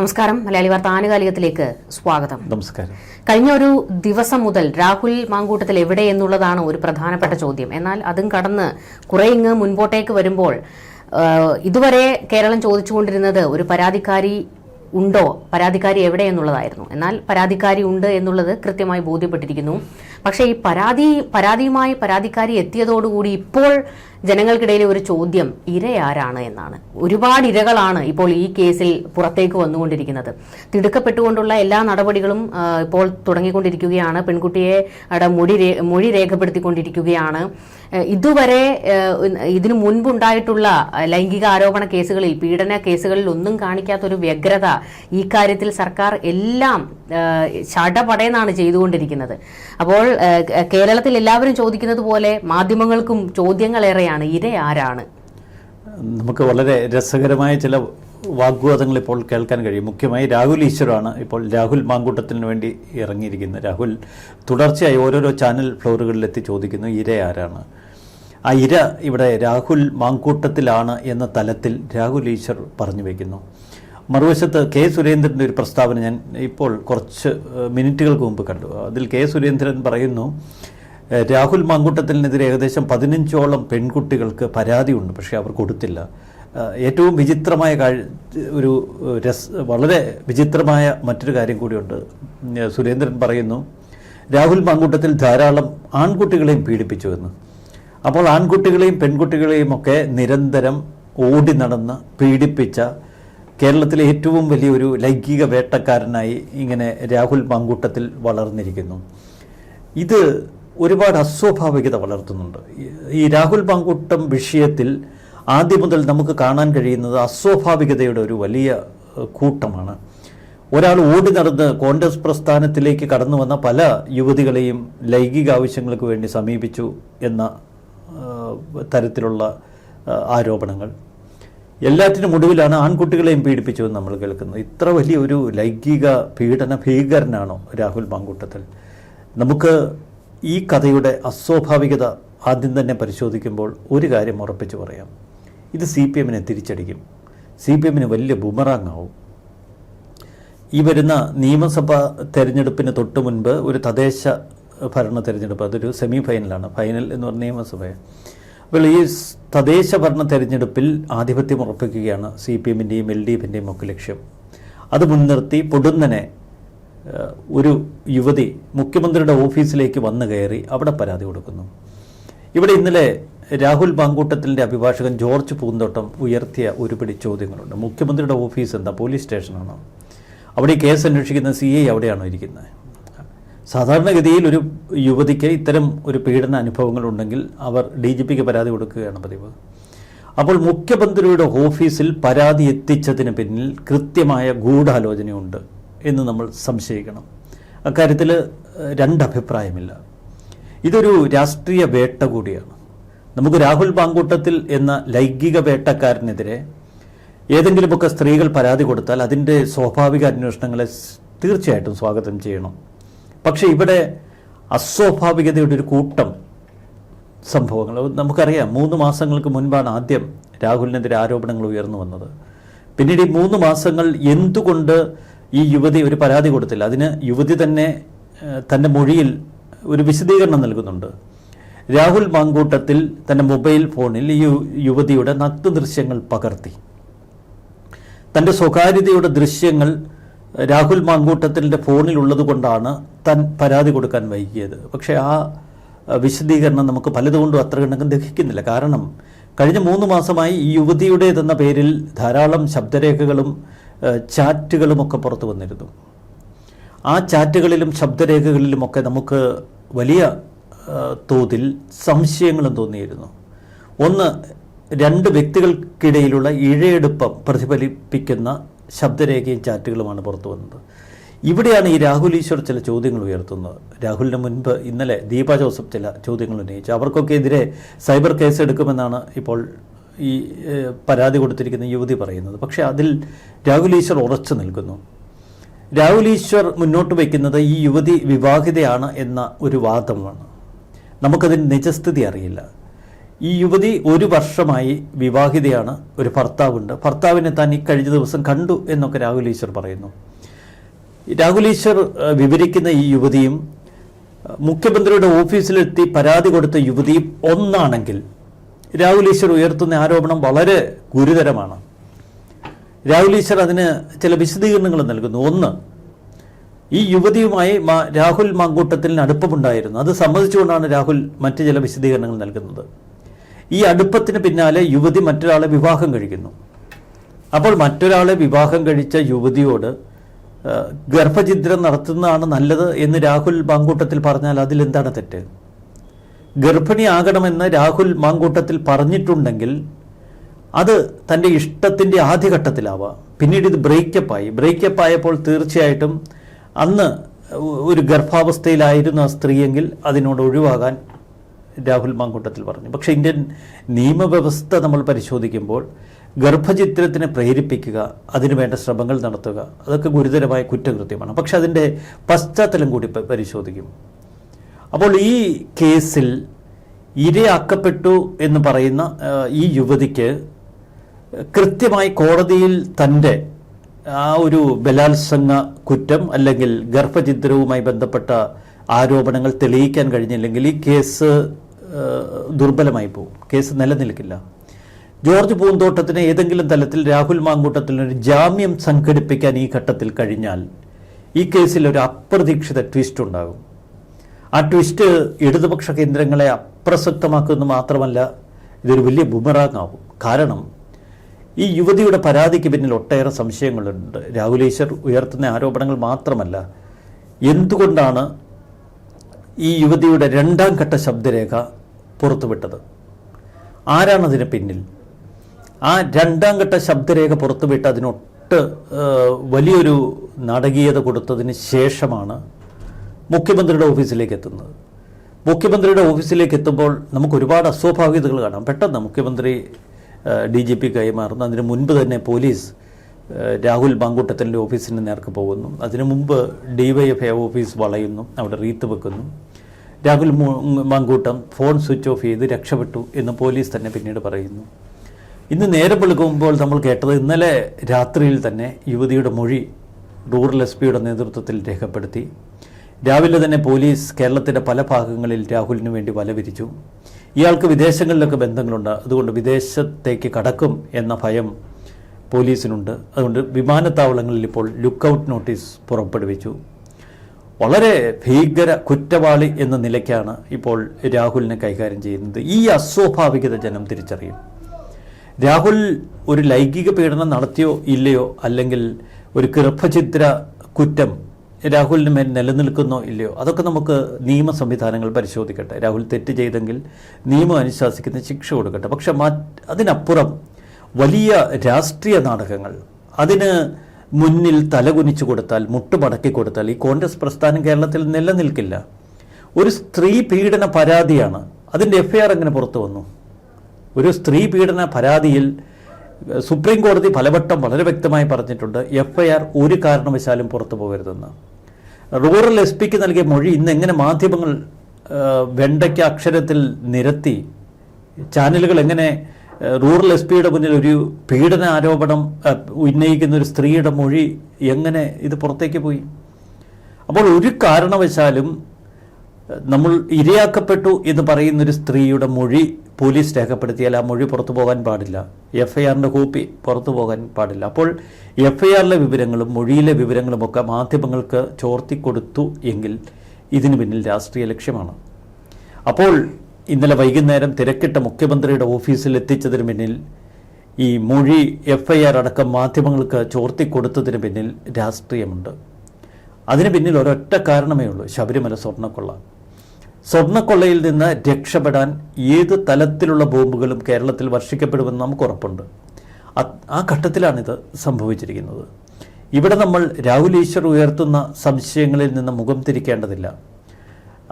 നമസ്കാരം. മലയാളി വാർത്ത ആനുകാലികത്തിലേക്ക് സ്വാഗതം. നമസ്കാരം. കഴിഞ്ഞ ഒരു ദിവസം മുതൽ രാഹുൽ മാങ്കൂട്ടത്തിൽ എവിടെ എന്നുള്ളതാണ് ഒരു പ്രധാനപ്പെട്ട ചോദ്യം. എന്നാൽ അതും കടന്ന് കുറെ ഇങ്ങ് മുൻപോട്ടേക്ക് വരുമ്പോൾ ഇതുവരെ കേരളം ചോദിച്ചുകൊണ്ടിരുന്നത് ഒരു പരാതിക്കാരി ഉണ്ടോ? പരാതിക്കാരി എവിടെ എന്നുള്ളതായിരുന്നു. എന്നാൽ പരാതിക്കാരി ഉണ്ട് എന്നുള്ളത് കൃത്യമായി ബോധ്യപ്പെട്ടിരിക്കുന്നു. പക്ഷേ ഈ പരാതി പരാതിയുമായി പരാതിക്കാരി എത്തിയതോടുകൂടി ഇപ്പോൾ ജനങ്ങൾക്കിടയിൽ ഒരു ചോദ്യം ഇരയാരാണ് എന്നാണ്. ഒരുപാട് ഇരകളാണ് ഇപ്പോൾ ഈ കേസിൽ പുറത്തേക്ക് വന്നുകൊണ്ടിരിക്കുന്നത്. തിടുക്കപ്പെട്ടുകൊണ്ടുള്ള എല്ലാ നടപടികളും ഇപ്പോൾ തുടങ്ങിക്കൊണ്ടിരിക്കുകയാണ്. പെൺകുട്ടിയെ മൊഴി മൊഴി രേഖപ്പെടുത്തിക്കൊണ്ടിരിക്കുകയാണ്. ഇതുവരെ ഇതിനു മുൻപുണ്ടായിട്ടുള്ള ലൈംഗിക ആരോപണ കേസുകളിൽ പീഡന കേസുകളിൽ ഒന്നും കാണിക്കാത്തൊരു വ്യഗ്രത ഈ കാര്യത്തിൽ സർക്കാർ എല്ലാം ചടപടയെന്നാണ് ചെയ്തുകൊണ്ടിരിക്കുന്നത്. അപ്പോൾ കേരളത്തിൽ എല്ലാവരും ചോദിക്കുന്നത് പോലെ മാധ്യമങ്ങൾക്കും ചോദ്യങ്ങളേറെയാണ് ഇര ആരാണ്? നമുക്ക് വളരെ രസകരമായ ചില വാഗ്വാദങ്ങൾ ഇപ്പോൾ കേൾക്കാൻ കഴിയും. മുഖ്യമായി രാഹുൽ ഈശ്വറാണ് ഇപ്പോൾ രാഹുൽ മാങ്കൂട്ടത്തിന് വേണ്ടി ഇറങ്ങിയിരിക്കുന്നത്. രാഹുൽ തുടർച്ചയായി ഓരോരോ ചാനൽ ഫ്ലോറുകളിലെത്തി ചോദിക്കുന്നു ഇര ആരാണ്? ആ ഇര ഇവിടെ രാഹുൽ മാങ്കൂട്ടത്തിലാണ് എന്ന തലത്തിൽ രാഹുൽ ഈശ്വർ പറഞ്ഞു വയ്ക്കുന്നു മറുവശത്ത് കെ സുരേന്ദ്രന്റെ ഒരു പ്രസ്താവന ഞാൻ ഇപ്പോൾ കുറച്ച് മിനിറ്റുകൾക്ക് മുമ്പ് കണ്ടു. അതിൽ കെ സുരേന്ദ്രൻ പറയുന്നു രാഹുൽ മങ്കുട്ടത്തിനെതിരെ ഏകദേശം പതിനഞ്ചോളം പെൺകുട്ടികൾക്ക് പരാതിയുണ്ട് പക്ഷേ അവർ കൊടുത്തില്ല. ഏറ്റവും വിചിത്രമായ ഒരു രസ് വളരെ വിചിത്രമായ മറ്റൊരു കാര്യം കൂടിയുണ്ട്. സുരേന്ദ്രൻ പറയുന്നു രാഹുൽ മങ്കുട്ടത്തിൽ ധാരാളം ആൺകുട്ടികളെയും പീഡിപ്പിച്ചു എന്ന്. അപ്പോൾ ആൺകുട്ടികളെയും പെൺകുട്ടികളെയും ഒക്കെ നിരന്തരം ഓടി നടന്ന് പീഡിപ്പിച്ച കേരളത്തിലെ ഏറ്റവും വലിയൊരു ലൈംഗിക വേട്ടക്കാരനായി ഇങ്ങനെ രാഹുൽ മാങ്കൂട്ടത്തിൽ വളർന്നിരിക്കുന്നു. ഇത് ഒരുപാട് അസ്വാഭാവികത വളർത്തുന്നുണ്ട്. ഈ- രാഹുൽ മാങ്കൂട്ടം വിഷയത്തിൽ ആദ്യം മുതൽ നമുക്ക് കാണാൻ കഴിയുന്നത് അസ്വാഭാവികതയുടെ ഒരു വലിയ കൂട്ടമാണ്. ഒരാൾ ഓടി നടന്ന് കോൺഗ്രസ് പ്രസ്ഥാനത്തിലേക്ക് കടന്നു വന്ന പല യുവതികളെയും ലൈംഗിക ആവശ്യങ്ങൾക്ക് വേണ്ടി സമീപിച്ചു എന്ന തരത്തിലുള്ള ആരോപണങ്ങൾ. എല്ലാറ്റിനും ഒടുവിലാണ് ആൺകുട്ടികളെയും പീഡിപ്പിച്ചു എന്ന് നമ്മൾ കേൾക്കുന്നത്. ഇത്ര വലിയ ഒരു ലൈംഗിക പീഡന ഭീകരനാണോ രാഹുൽ മാങ്കൂട്ടത്തിൽ നമുക്ക് ഈ കഥയുടെ അസ്വാഭാവികത ആദ്യം തന്നെ പരിശോധിക്കുമ്പോൾ ഒരു കാര്യം ഉറപ്പിച്ച് പറയാം. ഇത് സി പി എമ്മിനെ തിരിച്ചടിക്കും. സി പി എമ്മിന് വലിയ ബുമറാങ്ങാവും. ഈ വരുന്ന നിയമസഭാ തെരഞ്ഞെടുപ്പിന് തൊട്ട് മുൻപ് ഒരു തദ്ദേശ ഭരണ തെരഞ്ഞെടുപ്പ് അതൊരു സെമി ഫൈനലാണ് ഫൈനൽ എന്ന് പറഞ്ഞ നിയമസഭയെ അപ്പോൾ ഈ തദ്ദേശ ഭരണ തെരഞ്ഞെടുപ്പിൽ ആധിപത്യം ഉറപ്പിക്കുകയാണ് സി പി എമ്മിന്റെയും എൽ ഡി എഫിന്റെയും ഒക്കെ ലക്ഷ്യം. അത് മുൻനിർത്തി പൊടുന്നനെ ഒരു യുവതി മുഖ്യമന്ത്രിയുടെ ഓഫീസിലേക്ക് വന്നു കയറി അവിടെ പരാതി കൊടുക്കുന്നു. ഇവിടെ ഇന്നലെ രാഹുൽ ബാങ്കൂട്ടത്തിന്റെ അഭിഭാഷകൻ ജോർജ് പൂന്തോട്ടം ഉയർത്തിയ ഒരു പിടി ചോദ്യങ്ങളുണ്ട്. മുഖ്യമന്ത്രിയുടെ ഓഫീസ് എന്താ? പോലീസ് സ്റ്റേഷനാണോ? അവിടെ ഈ കേസ് അന്വേഷിക്കുന്ന സി ഐ അവിടെയാണോ ഇരിക്കുന്നത് സാധാരണഗതിയിൽ ഒരു യുവതിക്ക് ഇത്തരം ഒരു പീഡന അനുഭവങ്ങൾ ഉണ്ടെങ്കിൽ അവർ ഡി ജി പിക്ക് പരാതി കൊടുക്കുകയാണ് പതിവ്. അപ്പോൾ മുഖ്യമന്ത്രിയുടെ ഓഫീസിൽ പരാതി എത്തിച്ചതിന് പിന്നിൽ കൃത്യമായ ഗൂഢാലോചനയുണ്ട്. എന്ന് നമ്മൾ സംശയിക്കണം. അക്കാര്യത്തിൽ രണ്ടഭിപ്രായമില്ല. ഇതൊരു രാഷ്ട്രീയ വേട്ട കൂടിയാണ്. നമുക്ക് രാഹുൽ പാങ്കൂട്ടത്തിൽ എന്ന ലൈംഗിക വേട്ടക്കാരനെതിരെ ഏതെങ്കിലുമൊക്കെ സ്ത്രീകൾ പരാതി കൊടുത്താൽ അതിന്റെ സ്വാഭാവിക അന്വേഷണങ്ങളെ തീർച്ചയായിട്ടും സ്വാഗതം ചെയ്യണം. പക്ഷേ ഇവിടെ അസ്വാഭാവികതയുടെ ഒരു കൂട്ടം സംഭവങ്ങൾ. നമുക്കറിയാം മൂന്ന് മാസങ്ങൾക്ക് മുൻപാണ് ആദ്യം രാഹുലിനെതിരെ ആരോപണങ്ങൾ ഉയർന്നു വന്നത്. പിന്നീട് ഈ മൂന്ന് മാസങ്ങൾ എന്തുകൊണ്ട് ഈ യുവതി ഒരു പരാതി കൊടുത്തില്ല. അതിന് യുവതി തന്നെ തന്റെ മൊഴിയിൽ ഒരു വിശദീകരണം നൽകുന്നുണ്ട്. രാഹുൽ മാങ്കൂട്ടത്തിൽ തന്റെ മൊബൈൽ ഫോണിൽ ഈ യുവതിയുടെ നഗ്ന ദൃശ്യങ്ങൾ പകർത്തി. തന്റെ സ്വകാര്യതയുടെ ദൃശ്യങ്ങൾ രാഹുൽ മാങ്കൂട്ടത്തിന്റെ ഫോണിൽ ഉള്ളതുകൊണ്ടാണ് താൻ പരാതി കൊടുക്കാൻ വൈകിയത്. പക്ഷേ ആ വിശദീകരണം നമുക്ക് പലതുകൊണ്ടും അത്ര കണക്കും ദഹിക്കുന്നില്ല. കാരണം കഴിഞ്ഞ മൂന്ന് മാസമായി ഈ യുവതിയുടേതെന്ന പേരിൽ ധാരാളം ശബ്ദരേഖകളും അഹ്, ചാറ്റുകളും പുറത്തു വന്നിരുന്നു. ആ ചാറ്റുകളിലും ശബ്ദരേഖകളിലുമൊക്കെ നമുക്ക് വലിയ തോതിൽ സംശയങ്ങളും തോന്നിയിരുന്നു. ഒന്ന് രണ്ട് വ്യക്തികൾക്കിടയിലുള്ള ഇഴയെടുപ്പം പ്രതിഫലിപ്പിക്കുന്ന ശബ്ദരേഖയും ചാറ്റുകളുമാണ് പുറത്തു വന്നത്. ഇവിടെയാണ് ഈ രാഹുൽ ഈശ്വർ ചില ചോദ്യങ്ങൾ ഉയർത്തുന്നത്. രാഹുലിന് മുൻപ് ഇന്നലെ ദീപ ജോസഫ് ചില ചോദ്യങ്ങൾ ഉന്നയിച്ചു. അവർക്കൊക്കെ എതിരെ സൈബർ കേസ് എടുക്കുമെന്നാണ് ഇപ്പോൾ ഈ പരാതി കൊടുത്തിരിക്കുന്ന യുവതി പറയുന്നത്. പക്ഷേ അതിൽ രാഹുൽ ഈശ്വർ ഉറച്ചു നിൽക്കുന്നു. രാഹുൽ ഈശ്വർ മുന്നോട്ട് വയ്ക്കുന്നത് ഈ യുവതി വിവാഹിതയാണ് എന്ന ഒരു വാദമാണ്. നമുക്കതിന് നിജസ്ഥിതി അറിയില്ല. ഈ യുവതി ഒരു വർഷമായി വിവാഹിതയാണ് ഒരു ഭർത്താവുണ്ട്. ഭർത്താവിനെ താൻ ഈ കഴിഞ്ഞ ദിവസം കണ്ടു എന്നൊക്കെ രാഹുൽ ഈശ്വർ പറയുന്നു. രാഹുൽ ഈശ്വർ വിവരിക്കുന്ന ഈ യുവതിയും മുഖ്യമന്ത്രിയുടെ ഓഫീസിലെത്തി പരാതി കൊടുത്ത യുവതിയും ഒന്നാണെങ്കിൽ രാഹുൽ ഈശ്വർ ഉയർത്തുന്ന ആരോപണം വളരെ ഗുരുതരമാണ്. രാഹുൽ ഈശ്വർ അതിന് ചില വിശദീകരണങ്ങൾ നൽകുന്നു. ഒന്ന് ഈ യുവതിയുമായി രാഹുൽ മാങ്കൂട്ടത്തിന് അടുപ്പമുണ്ടായിരുന്നു. അത് സമ്മതിച്ചുകൊണ്ടാണ് രാഹുൽ മറ്റ് ചില വിശദീകരണങ്ങൾ നൽകുന്നത്. ഈ അടുപ്പത്തിന് പിന്നാലെ യുവതി മറ്റൊരാളെ വിവാഹം കഴിക്കുന്നു. അപ്പോൾ മറ്റൊരാളെ വിവാഹം കഴിച്ച യുവതിയോട് ഗർഭചിദ്രം നടത്തുന്നതാണ് നല്ലത് എന്ന് രാഹുൽ മാങ്കൂട്ടത്തിൽ പറഞ്ഞാൽ അതിലെന്താണ് തെറ്റ്? ഗർഭിണിയാകണമെന്ന് രാഹുൽ മാങ്കൂട്ടത്തിൽ പറഞ്ഞിട്ടുണ്ടെങ്കിൽ അത് തന്റെ ഇഷ്ടത്തിന്റെ ആദ്യഘട്ടത്തിലാവാം. പിന്നീട് ഇത് ബ്രേക്കപ്പ് ആയി ബ്രേക്കപ്പ് ആയപ്പോൾ തീർച്ചയായിട്ടും അന്ന് ഒരു ഗർഭാവസ്ഥയിലായിരുന്നു ആ സ്ത്രീയെങ്കിൽ അതിനോട് ഒഴിവാകാൻ രാഹുൽ മാങ്കൂട്ടത്തിൽ പറഞ്ഞു. പക്ഷേ ഇന്ത്യൻ നിയമവ്യവസ്ഥ നമ്മൾ പരിശോധിക്കുമ്പോൾ ഗർഭചിത്രത്തിനെ പ്രേരിപ്പിക്കുക അതിനുവേണ്ട ശ്രമങ്ങൾ നടത്തുക അതൊക്കെ ഗുരുതരമായ കുറ്റകൃത്യമാണ്. പക്ഷെ അതിന്റെ പശ്ചാത്തലം കൂടി പരിശോധിക്കും. അപ്പോൾ ഈ കേസിൽ ഇരയാക്കപ്പെട്ടു എന്ന് പറയുന്ന ഈ യുവതിക്ക് കൃത്യമായി കോടതിയിൽ തന്റെ ആ ഒരു ബലാത്സംഗ കുറ്റം അല്ലെങ്കിൽ ഗർഭചിദ്രവുമായി ബന്ധപ്പെട്ട ആരോപണങ്ങൾ തെളിയിക്കാൻ കഴിഞ്ഞില്ലെങ്കിൽ ഈ കേസ് ദുർബലമായി പോകും. കേസ് നിലനിൽക്കില്ല. ജോർജ് പൂന്തോട്ടത്തിന് ഏതെങ്കിലും തലത്തിൽ രാഹുൽ മാങ്കൂട്ടത്തിന് ഒരു ജാമ്യം സംഘടിപ്പിക്കാൻ ഈ ഘട്ടത്തിൽ കഴിഞ്ഞാൽ ഈ കേസിൽ ഒരു അപ്രതീക്ഷിത ട്വിസ്റ്റ് ഉണ്ടാകും. ആ ട്വിസ്റ്റ് ഇടതുപക്ഷ കേന്ദ്രങ്ങളെ അപ്രസക്തമാക്കുന്നു മാത്രമല്ല ഇതൊരു വലിയ ബുമറാങ് ആവും കാരണം ഈ യുവതിയുടെ പരാതിക്ക് പിന്നിൽ ഒട്ടേറെ സംശയങ്ങളുണ്ട്. രാഹുൽ ഈശ്വർ ഉയർത്തുന്ന ആരോപണങ്ങൾ മാത്രമല്ല എന്തുകൊണ്ടാണ് ഈ യുവതിയുടെ രണ്ടാം ഘട്ട ശബ്ദരേഖ പുറത്തുവിട്ടത്? ആരാണതിന് പിന്നിൽ? ആ രണ്ടാം ഘട്ട ശബ്ദരേഖ പുറത്തുവിട്ട് അതിനൊട്ട് വലിയൊരു നാടകീയത കൊടുത്തതിന് ശേഷമാണ് മുഖ്യമന്ത്രിയുടെ ഓഫീസിലേക്ക് എത്തുന്നത്. മുഖ്യമന്ത്രിയുടെ ഓഫീസിലേക്ക് എത്തുമ്പോൾ നമുക്ക് ഒരുപാട് അസ്വാഭാവികതകൾ കാണാം. പെട്ടെന്ന് മുഖ്യമന്ത്രി ഡി ജി പി കൈമാറുന്നു. അതിന് മുൻപ് തന്നെ പോലീസ് രാഹുൽ മാങ്കൂട്ടത്തിന്റെ ഓഫീസിന് നേർക്ക് പോകുന്നു. അതിനു മുമ്പ് D Y F I office വളയുന്നു. അവിടെ റീത്ത് വെക്കുന്നു. Rahul Mankoottam phone switch off ചെയ്ത് രക്ഷപ്പെട്ടു എന്ന് പോലീസ് തന്നെ പിന്നീട് പറയുന്നു. ഇന്ന് നേരെ വെളുക്കുമ്പോൾ നമ്മൾ കേട്ടത് ഇന്നലെ രാത്രിയിൽ തന്നെ യുവതിയുടെ മൊഴി റൂറൽ എസ് പിയുടെ നേതൃത്വത്തിൽ രേഖപ്പെടുത്തി. രാവിലെ തന്നെ പോലീസ് കേരളത്തിന്റെ പല ഭാഗങ്ങളിൽ രാഹുലിന് വേണ്ടി വല വിരിച്ചു. ഇയാൾക്ക് വിദേശങ്ങളിലൊക്കെ ബന്ധങ്ങളുണ്ട്. അതുകൊണ്ട് വിദേശത്തേക്ക് കടക്കും എന്ന ഭയം പോലീസിനുണ്ട്. അതുകൊണ്ട് വിമാനത്താവളങ്ങളിൽ ഇപ്പോൾ ലുക്ക് ഔട്ട് നോട്ടീസ് പുറപ്പെടുവിച്ചു. വളരെ ഭീകര കുറ്റവാളി എന്ന നിലയ്ക്കാണ് ഇപ്പോൾ രാഹുലിനെ കൈകാര്യം ചെയ്യുന്നത്. ഈ അസ്വാഭാവികത ജനം തിരിച്ചറിയും. രാഹുൽ ഒരു ലൈംഗിക പീഡനം നടത്തിയോ ഇല്ലയോ അല്ലെങ്കിൽ ഒരു ഗർഭചിത്ര കുറ്റം രാഹുലിന് മേൽ നിലനിൽക്കുന്നോ ഇല്ലയോ? അതൊക്കെ നമുക്ക് നിയമ സംവിധാനങ്ങൾ പരിശോധിക്കട്ടെ. രാഹുൽ തെറ്റ് ചെയ്തെങ്കിൽ നിയമം അനുശാസിക്കുന്ന ശിക്ഷ കൊടുക്കട്ടെ. പക്ഷെ മാ അതിനപ്പുറം വലിയ രാഷ്ട്രീയ നാടകങ്ങൾ അതിന് മുന്നിൽ തലകുനിച്ചു കൊടുത്താൽ മുട്ടുമടക്കി കൊടുത്താൽ ഈ കോൺഗ്രസ് പ്രസ്ഥാനം കേരളത്തിൽ നിലനിൽക്കില്ല. ഒരു സ്ത്രീ പീഡന പരാതിയാണ്. അതിന്റെ എഫ്ഐആർ എങ്ങനെ പുറത്തു വന്നു? ഒരു സ്ത്രീ പീഡന പരാതിയിൽ സുപ്രീം കോടതി പലവട്ടം വളരെ വ്യക്തമായി പറഞ്ഞിട്ടുണ്ട് എഫ്ഐആർ ഒരു കാരണവശാലും പുറത്തു പോകരുതെന്ന്. റൂറൽ എസ് പിക്ക് നൽകിയ മൊഴി ഇന്ന് എങ്ങനെ മാധ്യമങ്ങൾ വെണ്ടയ്ക്ക് അക്ഷരത്തിൽ നിരത്തി ചാനലുകൾ എങ്ങനെ റൂറൽ എസ് പിയുടെ മുന്നിൽ ഒരു പീഡന ആരോപണം ഉന്നയിക്കുന്ന ഒരു സ്ത്രീയുടെ മൊഴി എങ്ങനെ ഇത് പുറത്തേക്ക് പോയി? അപ്പോൾ ഒരു കാരണവശാലും നമ്മൾ ഇരയാക്കപ്പെട്ടു എന്ന് പറയുന്ന ഒരു സ്ത്രീയുടെ മൊഴി പോലീസ് രേഖപ്പെടുത്തിയാൽ ആ മൊഴി പുറത്തു പോകാൻ പാടില്ല. എഫ് ഐ ആറിന്റെ കോപ്പി പുറത്തു പോകാൻ പാടില്ല. അപ്പോൾ എഫ് ഐ ആറിലെ വിവരങ്ങളും മൊഴിയിലെ വിവരങ്ങളുമൊക്കെ മാധ്യമങ്ങൾക്ക് ചോർത്തി കൊടുത്തു എങ്കിൽ ഇതിനു പിന്നിൽ രാഷ്ട്രീയ ലക്ഷ്യമാണ്. അപ്പോൾ ഇന്നലെ വൈകുന്നേരം തിരക്കിട്ട മുഖ്യമന്ത്രിയുടെ ഓഫീസിൽ എത്തിച്ചതിന് പിന്നിൽ ഈ മൊഴി എഫ് ഐ ആർ അടക്കം മാധ്യമങ്ങൾക്ക് ചോർത്തി കൊടുത്തതിന് പിന്നിൽ രാഷ്ട്രീയമുണ്ട്. അതിന് പിന്നിൽ ഒരൊറ്റ കാരണമേ ഉള്ളൂ. ശബരിമല സ്വർണക്കൊള്ള. സ്വർണക്കൊള്ളയിൽ നിന്ന് രക്ഷപ്പെടാൻ ഏത് തലത്തിലുള്ള ബോംബുകളും കേരളത്തിൽ വർഷിക്കപ്പെടുമെന്ന് നമുക്ക് ഉറപ്പുണ്ട്. ആ ഘട്ടത്തിലാണിത് സംഭവിച്ചിരിക്കുന്നത്. ഇവിടെ നമ്മൾ രാഹുൽ ഈശ്വർ ഉയർത്തുന്ന സംശയങ്ങളിൽ നിന്ന് മുഖം തിരിക്കേണ്ടതില്ല.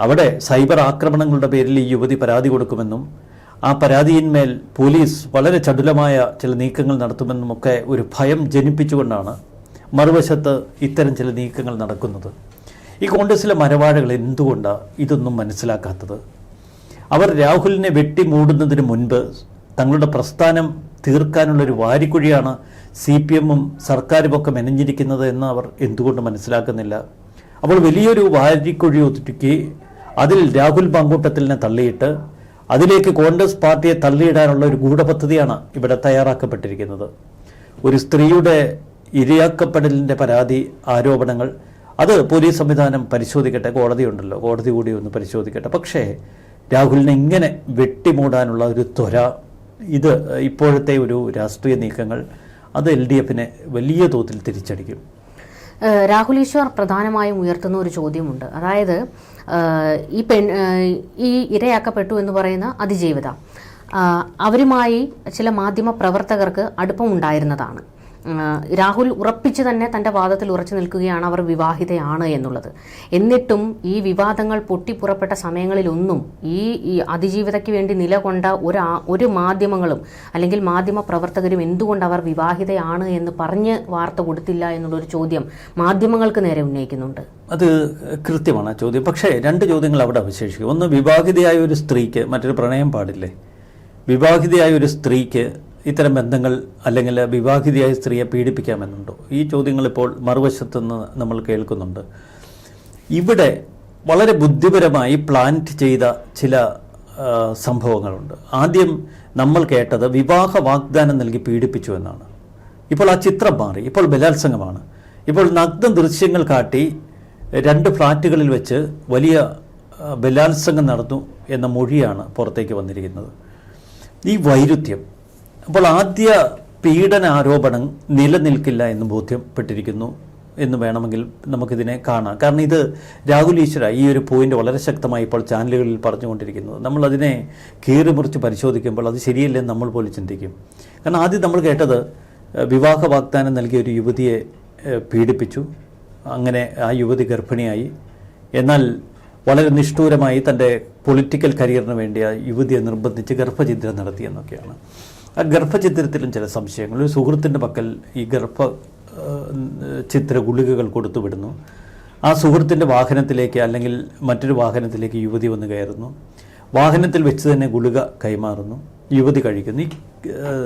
അവിടെ സൈബർ ആക്രമണങ്ങളുടെ പേരിൽ ഈ യുവതി പരാതി കൊടുക്കുമെന്നും ആ പരാതിയിന്മേൽ പോലീസ് വളരെ ചടുലമായ ചില നീക്കങ്ങൾ നടത്തുമെന്നും ഒക്കെ ഒരു ഭയം ജനിപ്പിച്ചുകൊണ്ടാണ് മറുവശത്ത് ഇത്തരം ചില നീക്കങ്ങൾ നടക്കുന്നത്. ഈ കോൺഗ്രസിലെ മരവാഴകൾ എന്തുകൊണ്ടാണ് ഇതൊന്നും മനസ്സിലാക്കാത്തത്? അവർ രാഹുലിനെ വെട്ടി മൂടുന്നതിന് മുൻപ് തങ്ങളുടെ പ്രസ്ഥാനം തീർക്കാനുള്ളൊരു വാരിക്കുഴിയാണ് സി പി എമ്മും സർക്കാരുമൊക്കെ മെനഞ്ഞിരിക്കുന്നത് എന്ന് അവർ എന്തുകൊണ്ട് മനസ്സിലാക്കുന്നില്ല? അപ്പോൾ വലിയൊരു വാരിക്കുഴി ഒതുക്കി അതിൽ രാഹുൽ പാങ്കൂട്ടത്തിലിനെ തള്ളിയിട്ട് അതിലേക്ക് കോൺഗ്രസ് പാർട്ടിയെ തള്ളിയിടാനുള്ള ഒരു ഗൂഢപദ്ധതിയാണ് ഇവിടെ തയ്യാറാക്കപ്പെട്ടിരിക്കുന്നത്. ഒരു സ്ത്രീയുടെ ഇരയാക്കപ്പെടലിന്റെ പരാതി ആരോപണങ്ങൾ അത് പോലീസ് സംവിധാനം പരിശോധിക്കട്ടെ കോടതിയുണ്ടല്ലോ കോടതി കൂടി ഒന്ന് പരിശോധിക്കട്ടെ. പക്ഷേ രാഹുലിനെ ഇങ്ങനെ വെട്ടിമൂടാനുള്ള ഒരു ത്വര ഇത് ഇപ്പോഴത്തെ ഒരു രാഷ്ട്രീയ നീക്കങ്ങൾ അത് എൽ ഡി എഫിനെ വലിയ തോതിൽ തിരിച്ചടിക്കും. രാഹുൽ ഈശ്വർ പ്രധാനമായും ഉയർത്തുന്ന ഒരു ചോദ്യമുണ്ട്. അതായത് ഈ പെൺ ഈ ഇരയാക്കപ്പെട്ടു എന്ന് പറയുന്ന അതിജീവിത അവരുമായി ചില മാധ്യമ പ്രവർത്തകർക്ക് അടുപ്പമുണ്ടായിരുന്നതാണ്. രാഹുൽ ഉറപ്പിച്ചു തന്നെ തന്റെ വാദത്തിൽ ഉറച്ചു നിൽക്കുകയാണ് അവർ വിവാഹിതയാണ് എന്നുള്ളത്. എന്നിട്ടും ഈ വിവാദങ്ങൾ പൊട്ടിപ്പുറപ്പെട്ട സമയങ്ങളിലൊന്നും ഈ അതിജീവിതയ്ക്ക് വേണ്ടി നിലകൊണ്ട ഒരു ഒരു മാധ്യമങ്ങളും അല്ലെങ്കിൽ മാധ്യമ പ്രവർത്തകരും എന്തുകൊണ്ട് അവർ വിവാഹിതയാണ് എന്ന് പറഞ്ഞ് വാർത്ത കൊടുത്തില്ല എന്നുള്ളൊരു ചോദ്യം മാധ്യമങ്ങൾക്ക് നേരെ ഉന്നയിക്കുന്നുണ്ട്. അത് കൃത്യമാണ് ചോദ്യം. പക്ഷേ രണ്ട് ചോദ്യങ്ങൾ അവിടെ അവശേഷിക്കും. ഒന്ന് വിവാഹിതയായ ഒരു സ്ത്രീക്ക് മറ്റൊരു പ്രണയം പാടില്ലേ? വിവാഹിതയായ ഒരു സ്ത്രീക്ക് ഇത്തരം ബന്ധങ്ങൾ അല്ലെങ്കിൽ വിവാഹിതയായ സ്ത്രീയെ പീഡിപ്പിക്കാമെന്നുണ്ടോ? ഈ ചോദ്യങ്ങൾ ഇപ്പോൾ മറുവശത്തു നിന്ന് നമ്മൾ കേൾക്കുന്നുണ്ട്. ഇവിടെ വളരെ ബുദ്ധിപരമായി പ്ലാൻ ചെയ്ത ചില സംഭവങ്ങളുണ്ട്. ആദ്യം നമ്മൾ കേട്ടത് വിവാഹ വാഗ്ദാനം നൽകി പീഡിപ്പിച്ചു എന്നാണ്. ഇപ്പോൾ ആ ചിത്രം മാറി. ഇപ്പോൾ ബലാത്സംഗമാണ്. ഇപ്പോൾ നഗ്ന ദൃശ്യങ്ങൾ കാട്ടി രണ്ട് ഫ്ലാറ്റുകളിൽ വെച്ച് വലിയ ബലാത്സംഗം നടന്നു എന്ന മൊഴിയാണ് പുറത്തേക്ക് വന്നിരിക്കുന്നത്. ഈ വൈരുദ്ധ്യം അപ്പോൾ ആദ്യ പീഡന ആരോപണം നിലനിൽക്കില്ല എന്ന് ബോധ്യപ്പെട്ടിരിക്കുന്നു എന്ന് വേണമെങ്കിൽ നമുക്കിതിനെ കാണാം. കാരണം ഇത് രാഹുൽ ഈശ്വര ഈ ഒരു പോയിന്റ് വളരെ ശക്തമായി ഇപ്പോൾ ചാനലുകളിൽ പറഞ്ഞുകൊണ്ടിരിക്കുന്നത് നമ്മൾ അതിനെ കീറി മുറിച്ച് പരിശോധിക്കുമ്പോൾ അത് ശരിയല്ലെന്ന് നമ്മൾ പോലും ചിന്തിക്കും. കാരണം ആദ്യം നമ്മൾ കേട്ടത് വിവാഹ വാഗ്ദാനം നൽകിയ ഒരു യുവതിയെ പീഡിപ്പിച്ചു. അങ്ങനെ ആ യുവതി ഗർഭിണിയായി. എന്നാൽ വളരെ നിഷ്ഠൂരമായി തന്റെ പൊളിറ്റിക്കൽ കരിയറിന് വേണ്ടി ആ യുവതിയെ നിർബന്ധിച്ച് ഗർഭഛിദ്രം നടത്തിയെന്നൊക്കെയാണ് ഗർഭചിത്രത്തിലും ചില സംശയങ്ങൾ. ഒരു സുഹൃത്തിന്റെ പക്കൽ ഈ ഗർഭ ചിത്ര ഗുളികകൾ കൊടുത്തു വിടുന്നു. ആ സുഹൃത്തിന്റെ വാഹനത്തിലേക്ക് അല്ലെങ്കിൽ മറ്റൊരു വാഹനത്തിലേക്ക് യുവതി വന്ന് കയറുന്നു. വാഹനത്തിൽ വെച്ച് തന്നെ ഗുളിക കൈമാറുന്നു. യുവതി കഴിക്കുന്നു. ഈ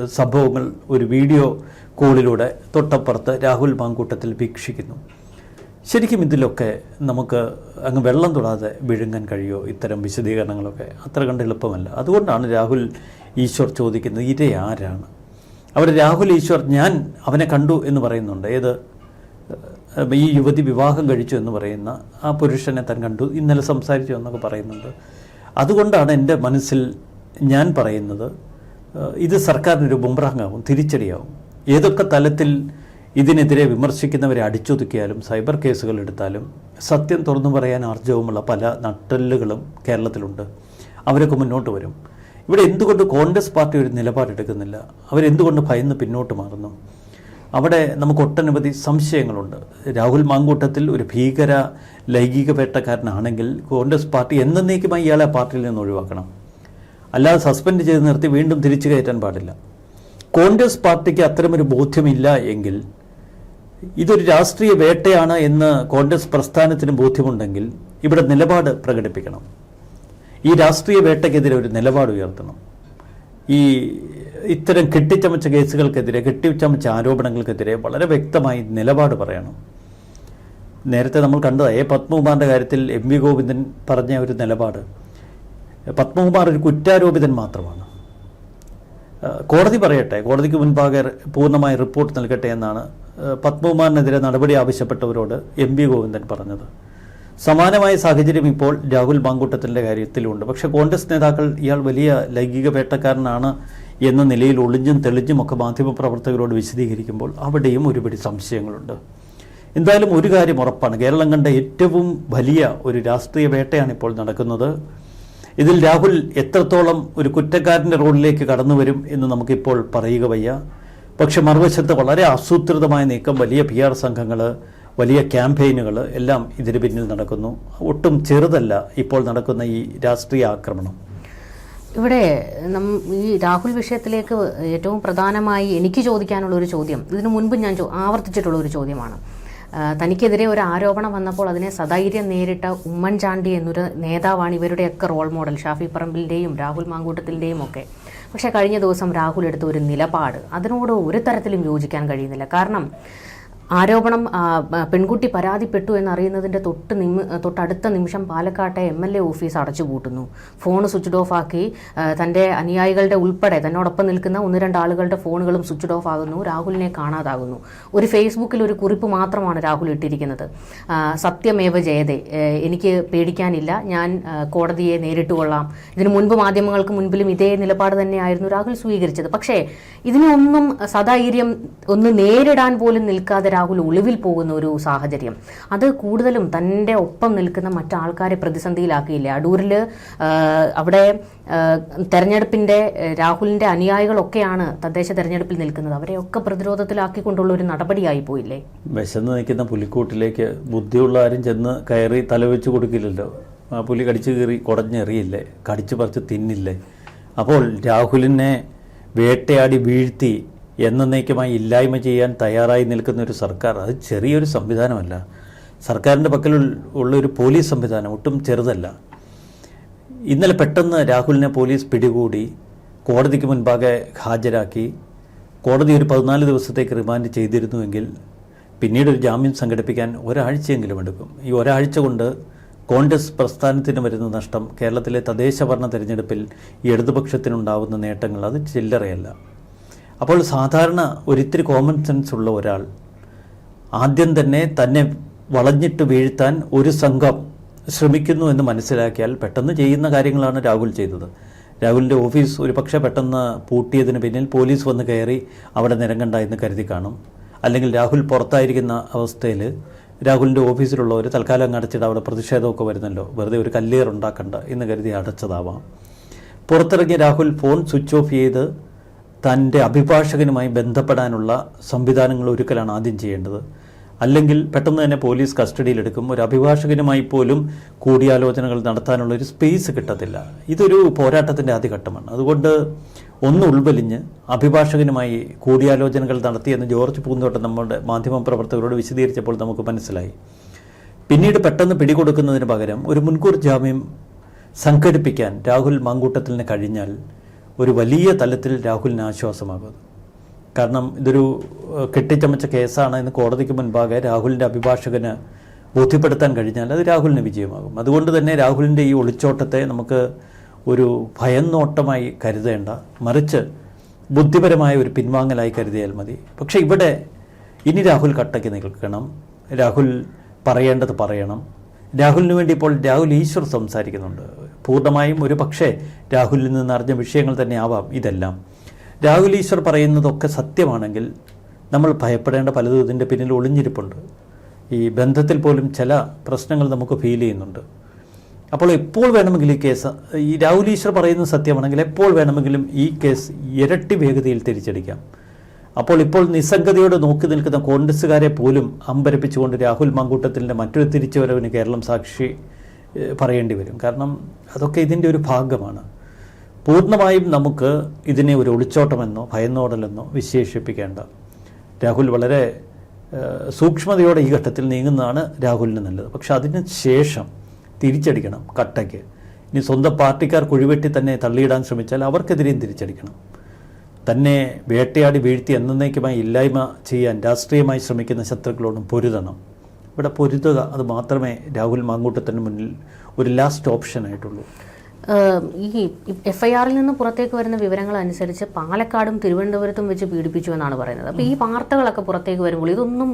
സംഭവങ്ങൾ ഒരു വീഡിയോ കോളിലൂടെ തൊട്ടപ്പുറത്ത് രാഹുൽ മാങ്കൂട്ടത്തിൽ വീക്ഷിക്കുന്നു. ശരിക്കും ഇതിലൊക്കെ നമുക്ക് അങ്ങ് വെള്ളം തൊടാതെ വിഴുങ്ങാൻ കഴിയുമോ ഇത്തരം വിശദീകരണങ്ങളൊക്കെ അത്ര കണ്ട് എളുപ്പമല്ല. അതുകൊണ്ടാണ് രാഹുൽ ഈശ്വർ ചോദിക്കുന്നത് ഇര ആരാണ്? അവിടെ രാഹുൽ ഈശ്വർ ഞാൻ അവനെ കണ്ടു എന്ന് പറയുന്നുണ്ട്. ഏത് ഈ യുവതി വിവാഹം കഴിച്ചു എന്ന് പറയുന്ന ആ പുരുഷനെ താൻ കണ്ടു ഇന്നലെ സംസാരിച്ചു എന്നൊക്കെ പറയുന്നുണ്ട്. അതുകൊണ്ടാണ് എന്റെ മനസ്സിൽ ഞാൻ പറയുന്നത് ഇത് സർക്കാരിനൊരു ബുംറാങ്ങാവും തിരിച്ചടിയാവും. ഏതൊക്കെ തലത്തിൽ ഇതിനെതിരെ വിമർശിക്കുന്നവരെ അടിച്ചൊതുക്കിയാലും സൈബർ കേസുകൾ എടുത്താലും സത്യം തുറന്നു പറയാൻ ആർജവമുള്ള പല നട്ടെല്ലുകളും കേരളത്തിലുണ്ട്. അവരൊക്കെ മുന്നോട്ട് വരും. ഇവിടെ എന്തുകൊണ്ട് കോൺഗ്രസ് പാർട്ടി ഒരു നിലപാടെടുക്കുന്നില്ല? അവരെന്തുകൊണ്ട് ഭയന്ന് പിന്നോട്ട് മാറുന്നു? അവിടെ നമുക്ക് ഒട്ടനവധി സംശയങ്ങളുണ്ട്. രാഹുൽ മാങ്കൂട്ടത്തിൽ ഒരു ഭീകര ലൈംഗിക വേട്ടക്കാരനാണെങ്കിൽ കോൺഗ്രസ് പാർട്ടി എന്നേക്കുമായി ഇയാളെ പാർട്ടിയിൽ നിന്ന് ഒഴിവാക്കണം. അല്ലാതെ സസ്പെൻഡ് ചെയ്ത് നിർത്തി വീണ്ടും തിരിച്ചു കയറ്റാൻ പാടില്ല. കോൺഗ്രസ് പാർട്ടിക്ക് അത്തരമൊരു ബോധ്യമില്ല എങ്കിൽ ഇതൊരു രാഷ്ട്രീയ വേട്ടയാണ് എന്ന് കോൺഗ്രസ് പ്രസ്ഥാനത്തിന് ബോധ്യമുണ്ടെങ്കിൽ ഇവിടെ നിലപാട് പ്രകടിപ്പിക്കണം. ഈ രാഷ്ട്രീയ വേട്ടയ്ക്കെതിരെ ഒരു നിലപാട് ഉയർത്തണം. ഈ ഇത്തരം കെട്ടിച്ചമച്ച കേസുകൾക്കെതിരെ കെട്ടിച്ചമച്ച ആരോപണങ്ങൾക്കെതിരെ വളരെ വ്യക്തമായി നിലപാട് പറയണം. നേരത്തെ നമ്മൾ കണ്ടത് എ പത്മകുമാറിന്റെ കാര്യത്തിൽ എം വി ഗോവിന്ദൻ പറഞ്ഞ ഒരു നിലപാട്. പത്മകുമാർ ഒരു കുറ്റാരോപിതൻ മാത്രമാണ്. കോടതി പറയട്ടെ കോടതിക്ക് മുൻപാകെ പൂർണമായ റിപ്പോർട്ട് നൽകട്ടെ എന്നാണ് പത്മകുമാറിനെതിരെ നടപടി ആവശ്യപ്പെട്ടവരോട് എം വി ഗോവിന്ദൻ പറഞ്ഞത്. സമാനമായ സാഹചര്യം ഇപ്പോൾ രാഹുൽ മാങ്കൂട്ടത്തിന്റെ കാര്യത്തിലുണ്ട്. പക്ഷെ കോൺഗ്രസ് നേതാക്കൾ ഇയാൾ വലിയ ലൈംഗിക വേട്ടക്കാരനാണ് എന്ന നിലയിൽ ഒളിഞ്ഞും തെളിഞ്ഞും ഒക്കെ മാധ്യമപ്രവർത്തകരോട് വിശദീകരിക്കുമ്പോൾ അവിടെയും ഒരുപടി സംശയങ്ങളുണ്ട്. എന്തായാലും ഒരു കാര്യം ഉറപ്പാണ്. കേരളം കണ്ട ഏറ്റവും വലിയ ഒരു രാഷ്ട്രീയ വേട്ടയാണ് ഇപ്പോൾ നടക്കുന്നത്. ഇതിൽ രാഹുൽ എത്രത്തോളം ഒരു കുറ്റക്കാരന്റെ റോളിലേക്ക് കടന്നു വരും എന്ന് നമുക്കിപ്പോൾ പറയുക വയ്യ. പക്ഷെ മറുവശത്ത് വളരെ ആസൂത്രിതമായ നീക്കം വലിയ പി ആർ സംഘങ്ങൾ വലിയ ക്യാമ്പയിനുകൾ എല്ലാം ഇതിന് പിന്നിൽ നടക്കുന്നു. ഒട്ടും ചെറുതല്ല ഇപ്പോൾ നടക്കുന്ന ഈ രാഷ്ട്രീയ ആക്രമണം. ഇവിടെ നം ഈ രാഹുൽ വിഷയത്തിലേക്ക് ഏറ്റവും പ്രധാനമായി എനിക്ക് ചോദിക്കാനുള്ള ഒരു ചോദ്യം ഇതിനു മുൻപ് ഞാൻ ആവർത്തിച്ചിട്ടുള്ള ഒരു ചോദ്യമാണ്. തനിക്കെതിരെ ഒരു ആരോപണം വന്നപ്പോൾ അതിനെ സധൈര്യം നേരിട്ട ഉമ്മൻചാണ്ടി എന്നൊരു നേതാവാണ് ഇവരുടെയൊക്കെ റോൾ മോഡൽ ഷാഫി പറമ്പിലിന്റെയും രാഹുൽ മാങ്കൂട്ടത്തിന്റെയും ഒക്കെ. പക്ഷേ കഴിഞ്ഞ ദിവസം രാഹുൽ എടുത്ത ഒരു നിലപാട് അതിനോട് ഒരു തരത്തിലും യോജിക്കാൻ കഴിയുന്നില്ല. കാരണം ആരോപണം പെൺകുട്ടി പരാതിപ്പെട്ടു എന്നറിയുന്നതിന്റെ തൊട്ട് നിമി തൊട്ടടുത്ത നിമിഷം പാലക്കാട്ടെ എം എൽ എ ഓഫീസ് അടച്ചുപൂട്ടുന്നു. ഫോൺ സ്വിച്ച് ഓഫ് ആക്കി തന്റെ അനുയായികളുടെ ഉൾപ്പെടെ തന്നോടൊപ്പം നിൽക്കുന്ന ഒന്ന് രണ്ട് ആളുകളുടെ ഫോണുകളും സ്വിച്ച് ഓഫ് ആകുന്നു. രാഹുലിനെ കാണാതാകുന്നു. ഒരു ഫേസ്ബുക്കിൽ ഒരു കുറിപ്പ് മാത്രമാണ് രാഹുൽ ഇട്ടിരിക്കുന്നത്. സത്യമേവ ജയതേ എനിക്ക് പേടിക്കാനില്ല. ഞാൻ കോടതിയെ നേരിട്ട് കൊള്ളാം. ഇതിനു മുൻപ് മാധ്യമങ്ങൾക്ക് മുൻപിലും ഇതേ നിലപാട് തന്നെയായിരുന്നു രാഹുൽ സ്വീകരിച്ചത്. പക്ഷേ ഇതിനൊന്നും സധൈര്യം ഒന്ന് നേരിടാൻ പോലും നിൽക്കാതെ രാഹുൽ ഒളിവിൽ പോകുന്ന ഒരു സാഹചര്യം. അത് കൂടുതലും തന്റെ ഒപ്പം നിൽക്കുന്ന മറ്റാൾക്കാരെ പ്രതിസന്ധിയിലാക്കിയില്ലേ? അടൂരിൽ അവിടെ തെരഞ്ഞെടുപ്പിന്റെ രാഹുലിന്റെ അനുയായികളൊക്കെയാണ് തദ്ദേശ തെരഞ്ഞെടുപ്പിൽ നിൽക്കുന്നത്. അവരെയൊക്കെ പ്രതിരോധത്തിലാക്കിക്കൊണ്ടുള്ള ഒരു നടപടിയായി പോയില്ലേ? വിശന്ന് നിൽക്കുന്ന പുലിക്കൂട്ടിലേക്ക് ബുദ്ധിയുള്ള ആരും ചെന്ന് കയറി തലവെച്ച് കൊടുക്കില്ലല്ലോ. ആ പുലി കടിച്ചു കയറി കുടഞ്ഞെറിയില്ലേ? കടിച്ചു പറിച്ച് തിന്നില്ലേ? അപ്പോൾ രാഹുലിനെ വേട്ടയാടി വീഴ്ത്തി എന്നേക്കുമായി ഇല്ലായ്മ ചെയ്യാൻ തയ്യാറായി നിൽക്കുന്ന ഒരു സർക്കാർ അത് ചെറിയൊരു സംവിധാനമല്ല. സർക്കാരിന്റെ പക്കൽ ഉള്ള ഒരു പോലീസ് സംവിധാനം ഒട്ടും ചെറുതല്ല. ഇന്നലെ പെട്ടെന്ന് രാഹുലിനെ പോലീസ് പിടികൂടി കോടതിക്ക് മുൻപാകെ ഹാജരാക്കി കോടതി ഒരു പതിനാല് ദിവസത്തേക്ക് റിമാൻഡ് ചെയ്തിരുന്നുവെങ്കിൽ പിന്നീട് ഒരു ജാമ്യം സംഘടിപ്പിക്കാൻ ഒരാഴ്ചയെങ്കിലും എടുക്കും. ഈ ഒരാഴ്ച കൊണ്ട് കോൺഗ്രസ് പ്രസ്ഥാനത്തിന് വരുന്ന നഷ്ടം കേരളത്തിലെ തദ്ദേശ ഭരണ തെരഞ്ഞെടുപ്പിൽ ഇടതുപക്ഷത്തിനുണ്ടാവുന്ന നേട്ടങ്ങൾ അത് ചില്ലറയല്ല. അപ്പോൾ സാധാരണ ഒരിത്തിരി കോമൺ സെൻസ് ഉള്ള ഒരാൾ ആദ്യം തന്നെ തന്നെ വളഞ്ഞിട്ട് വീഴ്ത്താൻ ഒരു സംഘം ശ്രമിക്കുന്നു എന്ന് മനസ്സിലാക്കിയാൽ പെട്ടെന്ന് ചെയ്യുന്ന കാര്യങ്ങളാണ് രാഹുൽ ചെയ്തത്. രാഹുലിന്റെ ഓഫീസ് ഒരു പക്ഷേ പെട്ടെന്ന് പൂട്ടിയതിന് പിന്നിൽ പോലീസ് വന്ന് കയറി അവിടെ നിരങ്ങണ്ട എന്ന് കരുതി കാണും. അല്ലെങ്കിൽ രാഹുൽ പുറത്തായിരിക്കുന്ന അവസ്ഥയിൽ രാഹുലിന്റെ ഓഫീസിലുള്ളവർ തൽക്കാലം അടച്ചിട്ട് അവിടെ പ്രതിഷേധമൊക്കെ വരുന്നല്ലോ. വെറുതെ ഒരു കല്ലേർ ഉണ്ടാക്കണ്ട എന്ന് കരുതി അടച്ചതാവാം. പുറത്തിറങ്ങിയ രാഹുൽ ഫോൺ സ്വിച്ച് ഓഫ് ചെയ്ത് തന്റെ അഭിഭാഷകനുമായി ബന്ധപ്പെടാനുള്ള സംവിധാനങ്ങൾ ഒരുക്കലാണ് ആദ്യം ചെയ്യേണ്ടത്. അല്ലെങ്കിൽ പെട്ടെന്ന് തന്നെ പോലീസ് കസ്റ്റഡിയിലെടുക്കും. ഒരു അഭിഭാഷകനുമായി പോലും കൂടിയാലോചനകൾ നടത്താനുള്ള ഒരു സ്പേസ് കിട്ടത്തില്ല. ഇതൊരു പോരാട്ടത്തിന്റെ ആദ്യഘട്ടമാണ്. അതുകൊണ്ട് ഒന്ന് ഉൾവലിഞ്ഞ് അഭിഭാഷകനുമായി കൂടിയാലോചനകൾ നടത്തിയെന്ന് ജോർജ് പൂന്തോട്ടം നമ്മുടെ മാധ്യമ പ്രവർത്തകരോട് വിശദീകരിച്ചപ്പോൾ നമുക്ക് മനസ്സിലായി. പിന്നീട് പെട്ടെന്ന് പിടികൊടുക്കുന്നതിന് പകരം ഒരു മുൻകൂർ ജാമ്യം സംഘടിപ്പിക്കാൻ രാഹുൽ മാങ്കൂട്ടത്തിന് കഴിഞ്ഞാൽ ഒരു വലിയ തലത്തിൽ രാഹുലിന് ആശ്വാസമാകുന്നത് കാരണം ഇതൊരു കെട്ടിച്ചമച്ച കേസാണ് എന്ന് കോടതിക്ക് മുൻപാകെ രാഹുലിന്റെ അഭിഭാഷകന് ബോധ്യപ്പെടുത്താൻ കഴിഞ്ഞാൽ അത് രാഹുലിന് വിജയമാകും. അതുകൊണ്ട് തന്നെ രാഹുലിന്റെ ഈ ഒളിച്ചോട്ടത്തെ നമുക്ക് ഒരു ഭയന്നോട്ടമായി കരുതേണ്ട മറിച്ച് ബുദ്ധിപരമായ ഒരു പിൻവാങ്ങലായി കരുതിയാൽ മതി. പക്ഷേ ഇവിടെ ഇനി രാഹുൽ കട്ടയ്ക്ക് നിൽക്കണം. രാഹുൽ പറയേണ്ടത് പറയണം. രാഹുലിന് വേണ്ടി ഇപ്പോൾ രാഹുൽ ഈശ്വർ സംസാരിക്കുന്നുണ്ട്. പൂർണമായും ഒരു പക്ഷേ രാഹുലിൽ നിന്ന് അറിഞ്ഞ വിഷയങ്ങൾ തന്നെ ആവാം ഇതെല്ലാം. രാഹുൽ ഈശ്വർ പറയുന്നതൊക്കെ സത്യമാണെങ്കിൽ നമ്മൾ ഭയപ്പെടേണ്ട പലതും ഇതിന്റെ പിന്നിൽ ഒളിഞ്ഞിരിപ്പുണ്ട്. ഈ ബന്ധത്തിൽ പോലും ചില പ്രശ്നങ്ങൾ നമുക്ക് ഫീൽ ചെയ്യുന്നുണ്ട്. അപ്പോൾ എപ്പോൾ വേണമെങ്കിലും ഈ കേസ് ഈ രാഹുൽ ഈശ്വർ പറയുന്നത് സത്യമാണെങ്കിൽ എപ്പോൾ വേണമെങ്കിലും ഈ കേസ് ഇരട്ടി വേഗതയിൽ തിരിച്ചടിക്കാം. അപ്പോൾ ഇപ്പോൾ നിസ്സംഗതയോടെ നോക്കി നിൽക്കുന്ന കോൺഗ്രസ്സുകാരെ പോലും അമ്പരപ്പിച്ചുകൊണ്ട് രാഹുൽ മാങ്കൂട്ടത്തിന്റെ മറ്റൊരു തിരിച്ചുവരവിന് കേരളം സാക്ഷി പറയേണ്ടി വരും. കാരണം അതൊക്കെ ഇതിന്റെ ഒരു ഭാഗമാണ്. പൂർണമായും നമുക്ക് ഇതിനെ ഒരു ഒളിച്ചോട്ടമെന്നോ ഭയന്നോടലെന്നോ വിശേഷിപ്പിക്കേണ്ട. രാഹുൽ വളരെ സൂക്ഷ്മതയോടെ ഈ ഘട്ടത്തിൽ നീങ്ങുന്നതാണ് രാഹുലിന് നല്ലത്. പക്ഷെ അതിന് ശേഷം തിരിച്ചടിക്കണം കട്ടയ്ക്ക്. ഇനി സ്വന്തം പാർട്ടിക്കാർ കുഴിവെട്ടി തന്നെ തള്ളിയിടാൻ ശ്രമിച്ചാൽ അവർക്കെതിരെയും തിരിച്ചടിക്കണം. തന്നെ വേട്ടയാടി വീഴ്ത്തി എന്നേക്കുമായി ഇല്ലായ്മ ചെയ്യാൻ രാഷ്ട്രീയമായി ശ്രമിക്കുന്ന ശത്രുക്കളോടും പൊരുതണം. ഇവിടെ പൊരുതുക അത് മാത്രമേ രാഹുൽ മാങ്കൂട്ടത്തിന് മുന്നിൽ ഒരു ലാസ്റ്റ് ഏഹ് ഈ എഫ് ഐ ആറിൽ നിന്ന് പുറത്തേക്ക് വരുന്ന വിവരങ്ങൾ അനുസരിച്ച് പാലക്കാടും തിരുവനന്തപുരത്തും വെച്ച് പീഡിപ്പിച്ചു എന്നാണ് പറയുന്നത്. അപ്പോൾ ഈ വാർത്തകളൊക്കെ പുറത്തേക്ക് വരുമ്പോൾ ഇതൊന്നും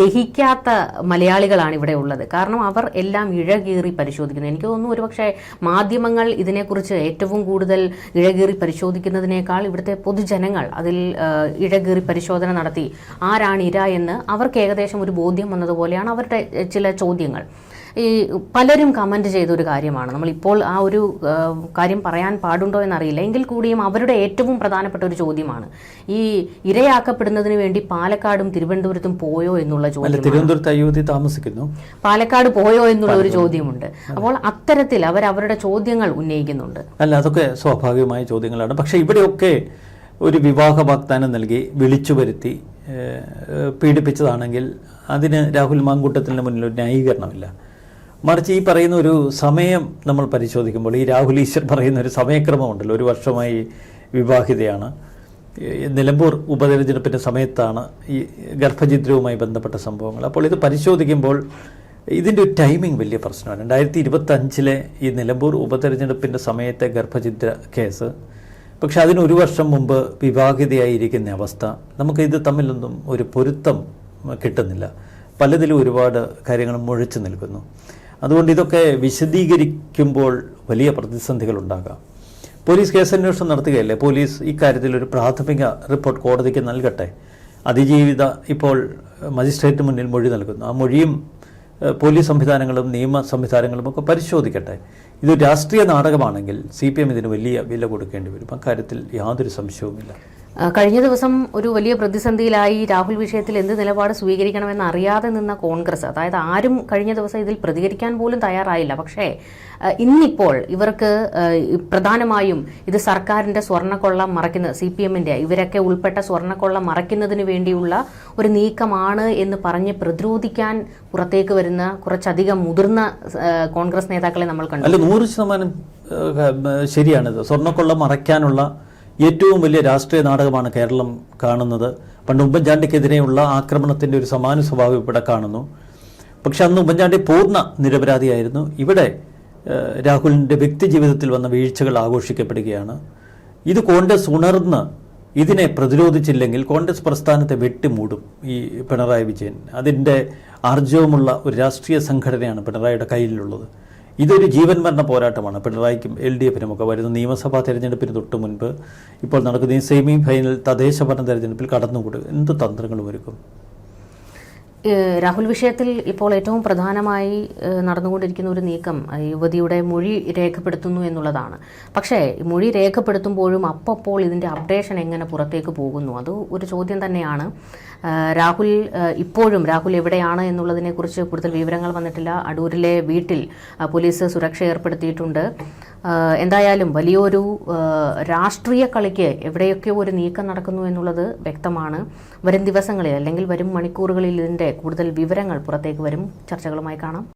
ദഹിക്കാത്ത മലയാളികളാണ് ഇവിടെ ഉള്ളത്. കാരണം അവർ എല്ലാം ഇഴകീറി പരിശോധിക്കുന്നു. എനിക്ക് തോന്നുന്നു ഒരുപക്ഷെ മാധ്യമങ്ങൾ ഇതിനെക്കുറിച്ച് ഏറ്റവും കൂടുതൽ ഇഴകീറി പരിശോധിക്കുന്നതിനേക്കാൾ ഇവിടുത്തെ പൊതുജനങ്ങൾ അതിൽ ഇഴകീറി പരിശോധന നടത്തി ആരാണ് ഇര എന്ന് അവർക്ക് ഏകദേശം ഒരു ബോധ്യം വന്നതുപോലെയാണ് അവരുടെ ചില ചോദ്യങ്ങൾ. ഈ പലരും കമന്റ് ചെയ്ത ഒരു കാര്യമാണ്. നമ്മളിപ്പോൾ ആ ഒരു കാര്യം പറയാൻ പാടുണ്ടോ എന്നറിയില്ല. എങ്കിൽ കൂടിയും അവരുടെ ഏറ്റവും പ്രധാനപ്പെട്ട ഒരു ചോദ്യമാണ് ഈ ഇരയാക്കപ്പെടുന്നതിന് വേണ്ടി പാലക്കാടും തിരുവനന്തപുരത്തും പോയോ എന്നുള്ള ചോദ്യം തിരുവനന്തപുരത്ത് അയോധ്യ താമസിക്കുന്നു. പാലക്കാട് പോയോ എന്നുള്ള ഒരു ചോദ്യമുണ്ട്. അപ്പോൾ അത്തരത്തിൽ അവർ അവരുടെ ചോദ്യങ്ങൾ ഉന്നയിക്കുന്നുണ്ട്. അല്ല അതൊക്കെ സ്വാഭാവികമായ ചോദ്യങ്ങളാണ്. പക്ഷേ ഇവിടെയൊക്കെ ഒരു വിവാഹ വാഗ്ദാനം നൽകി വിളിച്ചു വരുത്തി പീഡിപ്പിച്ചതാണെങ്കിൽ അതിന് രാഹുൽ മാങ്കൂട്ടത്തിന് മുന്നിൽ ഒരു ന്യായീകരണമില്ല. മറിച്ച് ഈ പറയുന്ന ഒരു സമയം നമ്മൾ പരിശോധിക്കുമ്പോൾ ഈ രാഹുൽ ഈശ്വർ പറയുന്ന ഒരു സമയക്രമമുണ്ടല്ലോ. ഒരു വർഷമായി വിവാഹിതയാണ്. നിലമ്പൂർ ഉപതെരഞ്ഞെടുപ്പിന്റെ സമയത്താണ് ഈ ഗർഭഛിദ്രവുമായി ബന്ധപ്പെട്ട സംഭവങ്ങൾ. അപ്പോൾ ഇത് പരിശോധിക്കുമ്പോൾ ഇതിന്റെ ഒരു ടൈമിംഗ് വലിയ പ്രശ്നമാണ്. രണ്ടായിരത്തി ഇരുപത്തഞ്ചിലെ ഈ നിലമ്പൂർ ഉപതെരഞ്ഞെടുപ്പിന്റെ സമയത്തെ ഗർഭഛിദ്ര കേസ്. പക്ഷെ അതിന് ഒരു വർഷം മുമ്പ് വിവാഹിതയായിരിക്കുന്ന അവസ്ഥ. നമുക്ക് ഇത് തമ്മിലൊന്നും ഒരു പൊരുത്തം കിട്ടുന്നില്ല. പലതിലും ഒരുപാട് കാര്യങ്ങൾ മുഴിച്ചു നിൽക്കുന്നു. അതുകൊണ്ട് ഇതൊക്കെ വിശദീകരിക്കുമ്പോൾ വലിയ പ്രതിസന്ധികൾ ഉണ്ടാകാം. പോലീസ് കേസന്വേഷണം നടത്തുകയല്ലേ? പോലീസ് ഇക്കാര്യത്തിൽ ഒരു പ്രാഥമിക റിപ്പോർട്ട് കോടതിക്ക് നൽകട്ടെ? അതിജീവിത ഇപ്പോൾ മജിസ്ട്രേറ്റ് മുന്നിൽ മൊഴി നൽകുന്നു. ആ മൊഴിയും പോലീസ് സംവിധാനങ്ങളും നിയമ സംവിധാനങ്ങളും ഒക്കെ പരിശോധിക്കട്ടെ. ഇത് രാഷ്ട്രീയ നാടകമാണെങ്കിൽ സി പി എം ഇതിന് വലിയ വില കൊടുക്കേണ്ടി വരും. അക്കാര്യത്തിൽ യാതൊരു സംശയവുമില്ല. കഴിഞ്ഞ ദിവസം ഒരു വലിയ പ്രതിസന്ധിയിലായി രാഹുൽ വിഷയത്തിൽ എന്ത് നിലപാട് സ്വീകരിക്കണമെന്ന് അറിയാതെ നിന്ന കോൺഗ്രസ് അതായത് ആരും കഴിഞ്ഞ ദിവസം ഇതിൽ പ്രതികരിക്കാൻ പോലും തയ്യാറായില്ല. പക്ഷേ ഇന്നിപ്പോൾ ഇവർക്ക് പ്രധാനമായും ഇത് സർക്കാരിന്റെ സ്വർണക്കൊള്ള മറയ്ക്കുന്നത് സി പി എമ്മിന്റെ ഇവരൊക്കെ ഉൾപ്പെട്ട സ്വർണക്കൊള്ള മറയ്ക്കുന്നതിന് വേണ്ടിയുള്ള ഒരു നീക്കമാണ് എന്ന് പറഞ്ഞ് പ്രതിരോധിക്കാൻ പുറത്തേക്ക് വരുന്ന കുറച്ചധികം മുതിർന്ന കോൺഗ്രസ് നേതാക്കളെ നമ്മൾ കണ്ടു. അല്ല നൂറ് ശതമാനം ശരിയാണിത്. സ്വർണക്കൊള്ള മറയ്ക്കാനുള്ള ഏറ്റവും വലിയ രാഷ്ട്രീയ നാടകമാണ് കേരളം കാണുന്നത്. പണ്ട് ഉമ്മൻചാണ്ടിക്കെതിരെയുള്ള ആക്രമണത്തിന്റെ ഒരു സമാന സ്വഭാവം ഇവിടെ കാണുന്നു. പക്ഷെ അന്ന് ഉമ്മൻചാണ്ടി പൂർണ നിരപരാധിയായിരുന്നു. ഇവിടെ രാഹുലിന്റെ വ്യക്തി ജീവിതത്തിൽ വന്ന വീഴ്ചകൾ ആഘോഷിക്കപ്പെടുകയാണ്. ഇത് കോൺഗ്രസ് ഉണർന്ന് ഇതിനെ പ്രതിരോധിച്ചില്ലെങ്കിൽ കോൺഗ്രസ് പ്രസ്ഥാനത്തെ വെട്ടിമൂടും ഈ പിണറായി വിജയൻ. അതിന്റെ ആർജവമുള്ള ഒരു രാഷ്ട്രീയ സംഘടനയാണ് പിണറായിയുടെ കയ്യിലുള്ളത്. ഇതൊരു ജീവൻ മരണ പോരാട്ടമാണ്. പിണറായിക്കും എൽ ഡി എഫിനും ഒക്കെ വരുന്ന നിയമസഭാ തെരഞ്ഞെടുപ്പിന് തൊട്ട് മുൻപ് ഇപ്പോൾ നടക്കുന്ന ഈ സെമി ഫൈനൽ തദ്ദേശ ഭരണ തെരഞ്ഞെടുപ്പിൽ കടന്നുകൂടും. എന്ത് തന്ത്രങ്ങളും ഒരുക്കും? രാഹുൽ വിഷയത്തിൽ ഇപ്പോൾ ഏറ്റവും പ്രധാനമായി നടന്നുകൊണ്ടിരിക്കുന്ന ഒരു നീക്കം യുവതിയുടെ മൊഴി രേഖപ്പെടുത്തുന്നു എന്നുള്ളതാണ്. പക്ഷേ മൊഴി രേഖപ്പെടുത്തുമ്പോഴും അപ്പോൾ ഇതിന്റെ അപ്ഡേഷൻ എങ്ങനെ പുറത്തേക്ക് പോകുന്നു? അത് ഒരു ചോദ്യം തന്നെയാണ്. രാഹുൽ ഇപ്പോഴും രാഹുൽ എവിടെയാണ് എന്നുള്ളതിനെക്കുറിച്ച് കൂടുതൽ വിവരങ്ങൾ വന്നിട്ടില്ല. അടൂരിലെ വീട്ടിൽ പോലീസ് സുരക്ഷ ഏർപ്പെടുത്തിയിട്ടുണ്ട്. എന്തായാലും വലിയൊരു രാഷ്ട്രീയ കളിക്ക് എവിടെയൊക്കെ ഒരു നീക്കം നടക്കുന്നു എന്നുള്ളത് വ്യക്തമാണ്. വരും ദിവസങ്ങളിൽ അല്ലെങ്കിൽ വരും മണിക്കൂറുകളിൽ ഇതിന്റെ കൂടുതൽ വിവരങ്ങൾ പുറത്തേക്ക് വരും. ചർച്ചകളുമായി കാണാം.